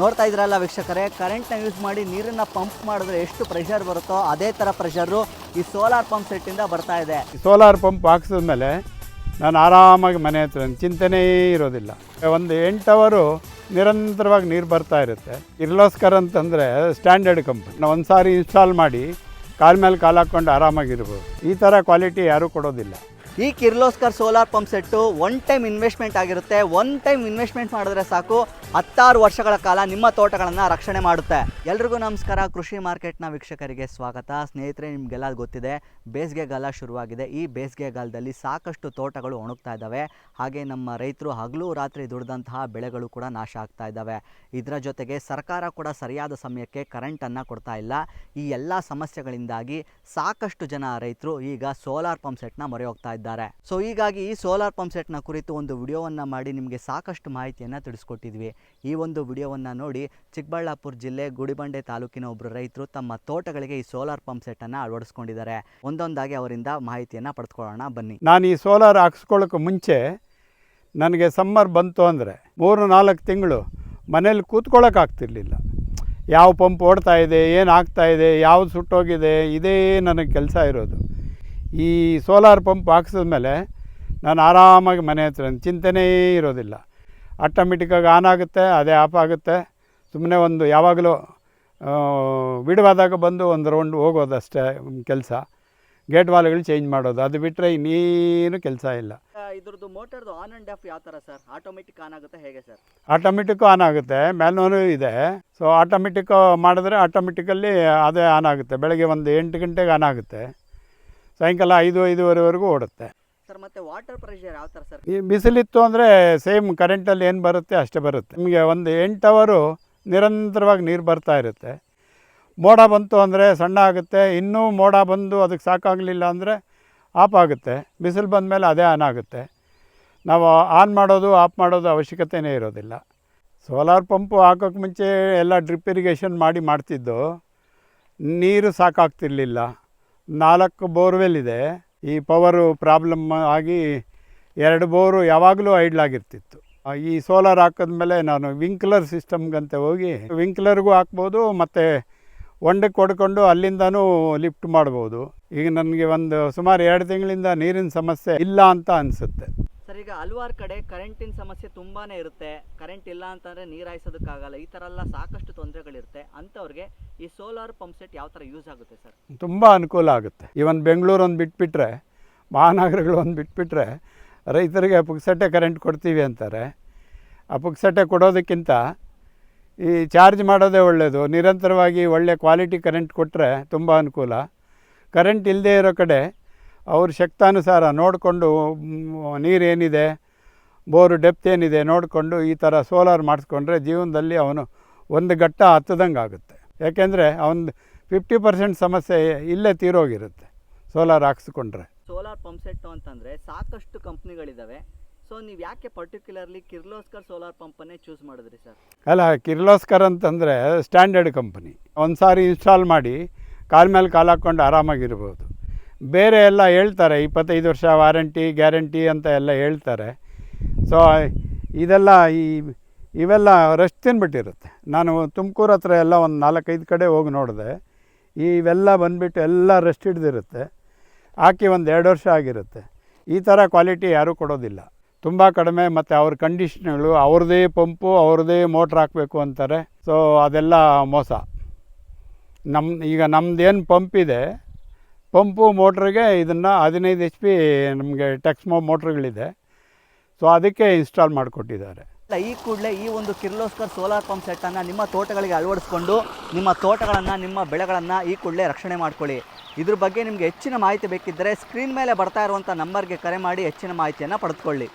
ನೋಡ್ತಾ ಇದ್ರಲ್ಲ ವೀಕ್ಷಕರೇ ಕರೆಂಟ್ನ ಯೂಸ್ ಮಾಡಿ ನೀರನ್ನು ಪಂಪ್ ಮಾಡಿದ್ರೆ ಎಷ್ಟು ಪ್ರೆಷರ್ ಬರುತ್ತೋ ಅದೇ ಥರ ಪ್ರೆಷರು ಈ ಸೋಲಾರ್ ಪಂಪ್ ಸೆಟ್ಟಿಂದ ಬರ್ತಾ ಇದೆ. ಸೋಲಾರ್ ಪಂಪ್ ಹಾಕ್ಸಿದ ಮೇಲೆ ನಾನು ಆರಾಮಾಗಿ ಮನೆ ಹತ್ರ ಚಿಂತೆನೇ ಇರೋದಿಲ್ಲ. ಒಂದು ಎಂಟು ಅವರು ನಿರಂತರವಾಗಿ ನೀರು ಬರ್ತಾ ಇರುತ್ತೆ. ಇರ್ಲೋಸ್ಕರ್ ಅಂತಂದರೆ ಸ್ಟ್ಯಾಂಡರ್ಡ್ ಕಂಪ್ನಿ ನಾವು ಒಂದು ಸಾರಿ ಇನ್ಸ್ಟಾಲ್ ಮಾಡಿ, ಕಾಲ ಮೇಲೆ ಕಾಲು ಹಾಕ್ಕೊಂಡು ಆರಾಮಾಗಿರ್ಬೋದು. ಈ ಥರ ಕ್ವಾಲಿಟಿ ಯಾರೂ ಕೊಡೋದಿಲ್ಲ. ಈ Kirloskar solar pump set one time investment ಆಗಿರುತ್ತೆ. ಒನ್ ಟೈಮ್ ಇನ್ವೆಸ್ಟ್ಮೆಂಟ್ ಮಾಡಿದ್ರೆ ಸಾಕು. ಹತ್ತಾರು ವರ್ಷಗಳ ಕಾಲ ನಿಮ್ಮ ತೋಟಗಳನ್ನು ರಕ್ಷಣೆ ಮಾಡುತ್ತೆ. ಎಲ್ರಿಗೂ ನಮಸ್ಕಾರ. ಕೃಷಿ ಮಾರ್ಕೆಟ್ನ ವೀಕ್ಷಕರಿಗೆ ಸ್ವಾಗತ. ಸ್ನೇಹಿತರೆ, ನಿಮಗೆಲ್ಲ ಗೊತ್ತಿದೆ. ಬೇಸಿಗೆಗಾಲ ಶುರುವಾಗಿದೆ. ಈ ಬೇಸಿಗೆಗಾಲದಲ್ಲಿ ಸಾಕಷ್ಟು ತೋಟಗಳು ಒಣಗ್ತಾ ಇದ್ದಾವೆ. ಹಾಗೆ ನಮ್ಮ ರೈತರು ಹಗಲು ರಾತ್ರಿ ದುಡಿದಂತಹ ಬೆಳೆಗಳು ಕೂಡ ನಾಶ ಆಗ್ತಾ ಇದ್ದಾವೆ. ಇದರ ಜೊತೆಗೆ ಸರ್ಕಾರ ಕೂಡ ಸರಿಯಾದ ಸಮಯಕ್ಕೆ ಕರೆಂಟನ್ನು ಕೊಡ್ತಾ ಇಲ್ಲ. ಈ ಎಲ್ಲ ಸಮಸ್ಯೆಗಳಿಂದಾಗಿ ಸಾಕಷ್ಟು ಜನ ರೈತರು ಈಗ ಸೋಲಾರ್ ಪಂಪ್ ಸೆಟ್ನ ಮೊರೆ ಹೋಗ್ತಾ ಇದ್ದಾರೆ. ಸೊ ಹೀಗಾಗಿ ಈ ಸೋಲಾರ್ ಪಂಪ್ ಸೆಟ್ನ ಕುರಿತು ಒಂದು ವಿಡಿಯೋವನ್ನು ಮಾಡಿ ನಿಮಗೆ ಸಾಕಷ್ಟು ಮಾಹಿತಿಯನ್ನು ತಿಳಿಸ್ಕೊಟ್ಟಿದ್ವಿ. ಈ ಒಂದು ವಿಡಿಯೋವನ್ನು ನೋಡಿ ಚಿಕ್ಕಬಳ್ಳಾಪುರ ಜಿಲ್ಲೆ ಗುಡಿಬಂಡೆ ತಾಲೂಕಿನ ಒಬ್ಬರು ರೈತರು ತಮ್ಮ ತೋಟಗಳಿಗೆ ಈ ಸೋಲಾರ್ ಪಂಪ್ ಸೆಟ್ಟನ್ನು ಅಳವಡಿಸ್ಕೊಂಡಿದ್ದಾರೆ. ಒಂದೊಂದಾಗಿ ಅವರಿಂದ ಮಾಹಿತಿಯನ್ನು ಪಡೆದುಕೊಳ್ಳೋಣ. ಬನ್ನಿ. ನಾನು ಈ ಸೋಲಾರ್ ಹಾಕ್ಸ್ಕೊಳ್ಳೋಕೆ ಮುಂಚೆ ನನಗೆ ಸಮ್ಮರ್ ಬಂತು ಅಂದರೆ ಮೂರು ನಾಲ್ಕು ತಿಂಗಳು ಮನೇಲಿ ಕೂತ್ಕೊಳ್ಳೋಕ್ಕಾಗ್ತಿರ್ಲಿಲ್ಲ ಯಾವ ಪಂಪ್ ಓಡ್ತಾ ಇದೆ, ಏನು ಆಗ್ತಾ ಇದೆ, ಯಾವ್ದು ಸುಟ್ಟೋಗಿದೆ, ಇದೇ ನನಗೆ ಕೆಲಸ ಇರೋದು. ಈ ಸೋಲಾರ್ ಪಂಪ್ ಹಾಕ್ಸಿದ್ಮೇಲೆ ನಾನು ಆರಾಮಾಗಿ ಮನೆ ಹತ್ರ ಚಿಂತೆನೇ ಇರೋದಿಲ್ಲ. ಆಟೋಮೆಟಿಕ್ಕಾಗಿ ಆನ್ ಆಗುತ್ತೆ ಅದೇ ಆಫ್ ಆಗುತ್ತೆ. ಸುಮ್ಮನೆ ಒಂದು ಯಾವಾಗಲೂ ಬಿಡುವಾದಾಗ ಬಂದು ಒಂದು ರೌಂಡ್ ಹೋಗೋದಷ್ಟೇ ಕೆಲಸ. ಗೇಟ್ ವಾಲ್ಗಳು ಚೇಂಜ್ ಮಾಡೋದು. ಅದು ಬಿಟ್ಟರೆ ಇನ್ನೇನು ಕೆಲಸ ಇಲ್ಲ. ಇದ್ರದ್ದು ಮೋಟರ್ದು ಆನ್ ಆ್ಯಂಡ್ ಆಫ್ ಯಾವ ಥರ ಸರ್? ಆಟೋಮೆಟಿಕ್ ಆನ್ ಆಗುತ್ತೆ ಹೇಗೆ ಸರ್? ಆಟೋಮೆಟಿಕ್ಕು ಆನ್ ಆಗುತ್ತೆ. ಮ್ಯಾನ್ವನು ಇದೆ. ಸೊ ಆಟೋಮೆಟಿಕ್ ಮಾಡಿದ್ರೆ ಆಟೋಮೆಟಿಕಲ್ಲಿ ಅದೇ ಆನ್ ಆಗುತ್ತೆ. ಬೆಳಗ್ಗೆ ಒಂದು ಎಂಟು ಗಂಟೆಗೆ ಆನ್ ಆಗುತ್ತೆ. ಸಾಯಂಕಾಲ ಐದು ಐದುವರೆವರೆಗೂ ಓಡುತ್ತೆ. ಸರ್ ಮತ್ತೆ ವಾಟರ್ ಪ್ರೆಷರ್ ಯಾವ ಥರ ಸರ್ ಈ ಬಿಸಿಲಿತ್ತು ಅಂದರೆ ಸೇಮ್ ಕರೆಂಟಲ್ಲಿ ಏನು ಬರುತ್ತೆ ಅಷ್ಟೇ ಬರುತ್ತೆ. ನಿಮಗೆ ಒಂದು ಎಂಟು ಅವರು ನಿರಂತರವಾಗಿ ನೀರು ಬರ್ತಾ ಇರುತ್ತೆ. ಮೋಡ ಬಂತು ಅಂದರೆ ಸಣ್ಣ ಆಗುತ್ತೆ. ಇನ್ನೂ ಮೋಡ ಬಂದು ಅದಕ್ಕೆ ಸಾಕಾಗಲಿಲ್ಲ ಅಂದರೆ ಆಫ್ ಆಗುತ್ತೆ. ಬಿಸಿಲು ಬಂದಮೇಲೆ ಅದೇ ಆನ್ ಆಗುತ್ತೆ. ನಾವು ಆನ್ ಮಾಡೋದು ಆಫ್ ಮಾಡೋದು ಅವಶ್ಯಕತೆಯೇ ಇರೋದಿಲ್ಲ. ಸೋಲಾರ್ ಪಂಪು ಹಾಕೋಕ್ಕೆ ಮುಂಚೆ ಎಲ್ಲ ಡ್ರಿಪ್ ಇರಿಗೇಷನ್ ಮಾಡಿ ಮಾಡ್ತಿದ್ದು. ನೀರು ಸಾಕಾಗ್ತಿರ್ಲಿಲ್ಲ. ನಾಲ್ಕು ಬೋರ್ವೆಲ್ ಇದೆ ಈ ಪವರು ಪ್ರಾಬ್ಲಮ್ ಆಗಿ ಎರಡು ಬೋರು ಯಾವಾಗಲೂ ಐಡ್ಲಾಗಿರ್ತಿತ್ತು ಈ ಸೋಲಾರ್ ಹಾಕಿದ್ಮೇಲೆ ನಾನು ವಿಂಕ್ಲರ್ ಸಿಸ್ಟಮ್ಗಂತ ಹೋಗಿ ವಿಂಕ್ಲರ್ಗೂ ಹಾಕ್ಬೋದು, ಮತ್ತು ಹೊಂಡಕ್ಕೆ ಹೊಡ್ಕೊಂಡು ಅಲ್ಲಿಂದನೂ ಲಿಫ್ಟ್ ಮಾಡ್ಬೋದು. ಈಗ ನನಗೆ ಒಂದು ಸುಮಾರು ಎರಡು ತಿಂಗಳಿಂದ ನೀರಿನ ಸಮಸ್ಯೆ ಇಲ್ಲ ಅಂತ ಅನಿಸುತ್ತೆ. ಸರ್, ಈಗ ಹಲವಾರು ಕಡೆ ಕರೆಂಟಿನ ಸಮಸ್ಯೆ ತುಂಬಾನೇ ಇರುತ್ತೆ. ಕರೆಂಟ್ ಇಲ್ಲ ಅಂತಂದ್ರೆ ನೀರಾಯಿಸೋದಕ್ಕಾಗಲ್ಲ ಈ ಥರ ಎಲ್ಲ ಸಾಕಷ್ಟು ತೊಂದರೆಗಳಿರುತ್ತೆ. ಅಂಥವ್ರಿಗೆ ಈ ಸೋಲಾರ್ ಪಂಪ್ ಸೆಟ್ ಯಾವ ಥರ ಯೂಸ್ ಆಗುತ್ತೆ ಸರ್? ತುಂಬ ಅನುಕೂಲ ಆಗುತ್ತೆ. ಇವನ್ ಬೆಂಗಳೂರು ಒಂದು ಬಿಟ್ಬಿಟ್ರೆ, ಮಹಾನಗರಗಳು ಒಂದು ಬಿಟ್ಬಿಟ್ರೆ, ರೈತರಿಗೆ ಪುಕ್ಸಟ್ಟೆ ಕರೆಂಟ್ ಕೊಡ್ತೀವಿ ಅಂತಾರೆ. ಆ ಪುಕ್ಸಟ್ಟೆ ಕೊಡೋದಕ್ಕಿಂತ ಈ ಚಾರ್ಜ್ ಮಾಡೋದೇ ಒಳ್ಳೆಯದು ನಿರಂತರವಾಗಿ ಒಳ್ಳೆ ಕ್ವಾಲಿಟಿ ಕರೆಂಟ್ ಕೊಟ್ಟರೆ ತುಂಬ ಅನುಕೂಲ. ಕರೆಂಟ್ ಇಲ್ಲದೇ ಇರೋ ಕಡೆ ಅವ್ರ ಶಕ್ತಾನುಸಾರ ನೋಡಿಕೊಂಡು ನೀರೇನಿದೆ ಬೋರು ಡೆಪ್ತ್ ಏನಿದೆ ನೋಡಿಕೊಂಡು ಈ ಥರ ಸೋಲಾರ್ ಮಾಡಿಸ್ಕೊಂಡ್ರೆ ಜೀವನದಲ್ಲಿ ಅವನು ಒಂದು ಘಟ್ಟ ಹತ್ತದಂಗೆ ಆಗುತ್ತೆ. ಯಾಕೆಂದರೆ ಅವನು ಫಿಫ್ಟಿ ಪರ್ಸೆಂಟ್ ಸಮಸ್ಯೆ ಇಲ್ಲೇ ತೀರೋಗಿರುತ್ತೆ ಸೋಲಾರ್ ಹಾಕ್ಸ್ಕೊಂಡ್ರೆ. ಸೋಲಾರ್ ಪಂಪ್ ಸೆಟ್ಟು ಅಂತಂದರೆ ಸಾಕಷ್ಟು ಕಂಪ್ನಿಗಳಿದ್ದಾವೆ. ಸೊ ನೀವು ಯಾಕೆ ಪರ್ಟಿಕ್ಯುಲರ್ಲಿ ಕಿರ್ಲೋಸ್ಕರ್ ಸೋಲಾರ್ ಪಂಪನ್ನೇ ಚೂಸ್ ಮಾಡಿದ್ರಿ ಸರ್? ಅಲ್ಲ ಕಿರ್ಲೋಸ್ಕರ್ ಅಂತಂದರೆ ಸ್ಟ್ಯಾಂಡರ್ಡ್ ಕಂಪ್ನಿ. ಒಂದು ಸಾರಿ ಇನ್ಸ್ಟಾಲ್ ಮಾಡಿ ಕಾಲ ಮೇಲೆ ಕಾಲು ಹಾಕ್ಕೊಂಡು ಆರಾಮಾಗಿರ್ಬೋದು. ಬೇರೆ ಎಲ್ಲ ಹೇಳ್ತಾರೆ, ಇಪ್ಪತ್ತೈದು ವರ್ಷ ವಾರಂಟಿ, ಗ್ಯಾರಂಟಿ ಅಂತ ಎಲ್ಲ ಹೇಳ್ತಾರೆ. ಸೊ ಇದೆಲ್ಲ ಈ, ಇವೆಲ್ಲ ರಶ್ ತಿನ್ಬಿಟ್ಟಿರುತ್ತೆ. ನಾನು ತುಮಕೂರು ಹತ್ರ ಎಲ್ಲ ಒಂದು ನಾಲ್ಕೈದು ಕಡೆ ಹೋಗಿ ನೋಡಿದೆ. ಇವೆಲ್ಲ ಬಂದುಬಿಟ್ಟು ಎಲ್ಲ ರಶ್ ಹಿಡ್ದಿರುತ್ತೆ. ಹಾಕಿ ಒಂದು ಎರಡು ವರ್ಷ ಆಗಿರುತ್ತೆ. ಈ ಥರ ಕ್ವಾಲಿಟಿ ಯಾರೂ ಕೊಡೋದಿಲ್ಲ. ತುಂಬ ಕಡಿಮೆ ಮತ್ತು ಅವ್ರ ಕಂಡೀಷನ್ಗಳು ಅವ್ರದ್ದೇ ಪಂಪು ಅವ್ರದ್ದೇ ಮೋಟ್ರ್ ಹಾಕಬೇಕು ಅಂತಾರೆ. ಸೊ ಅದೆಲ್ಲ ಮೋಸ. ನಮ್ಮ ಈಗ ನಮ್ಮದೇನು ಪಂಪ್ ಇದೆ ಪಂಪು ಮೋಟ್ರಿಗೆ ಇದನ್ನು ಹದಿನೈದು ಎಚ್ ಪಿ ನಮಗೆ ಟೆಕ್ಸ್ಮೋ ಮೋಟ್ರ್ಗಳಿದೆ. ಸೊ ಅದಕ್ಕೆ ಇನ್ಸ್ಟಾಲ್ ಮಾಡಿಕೊಟ್ಟಿದ್ದಾರೆ. ಈ ಕೂಡಲೇ ಈ ಒಂದು ಕಿರ್ಲೋಸ್ಕರ್ ಸೋಲಾರ್ ಪಂಪ್ ಸೆಟ್ಟನ್ನು ನಿಮ್ಮ ತೋಟಗಳಿಗೆ ಅಳವಡಿಸ್ಕೊಂಡು ನಿಮ್ಮ ತೋಟಗಳನ್ನು, ನಿಮ್ಮ ಬೆಳೆಗಳನ್ನು ಈ ಕೂಡಲೇ ರಕ್ಷಣೆ ಮಾಡ್ಕೊಳ್ಳಿ. ಇದ್ರ ಬಗ್ಗೆ ನಿಮಗೆ ಹೆಚ್ಚಿನ ಮಾಹಿತಿ ಬೇಕಿದ್ದರೆ ಸ್ಕ್ರೀನ್ ಮೇಲೆ ಬರ್ತಾ ಇರುವಂಥ ನಂಬರ್ಗೆ ಕರೆ ಮಾಡಿ ಹೆಚ್ಚಿನ ಮಾಹಿತಿಯನ್ನು ಪಡೆದುಕೊಳ್ಳಿ.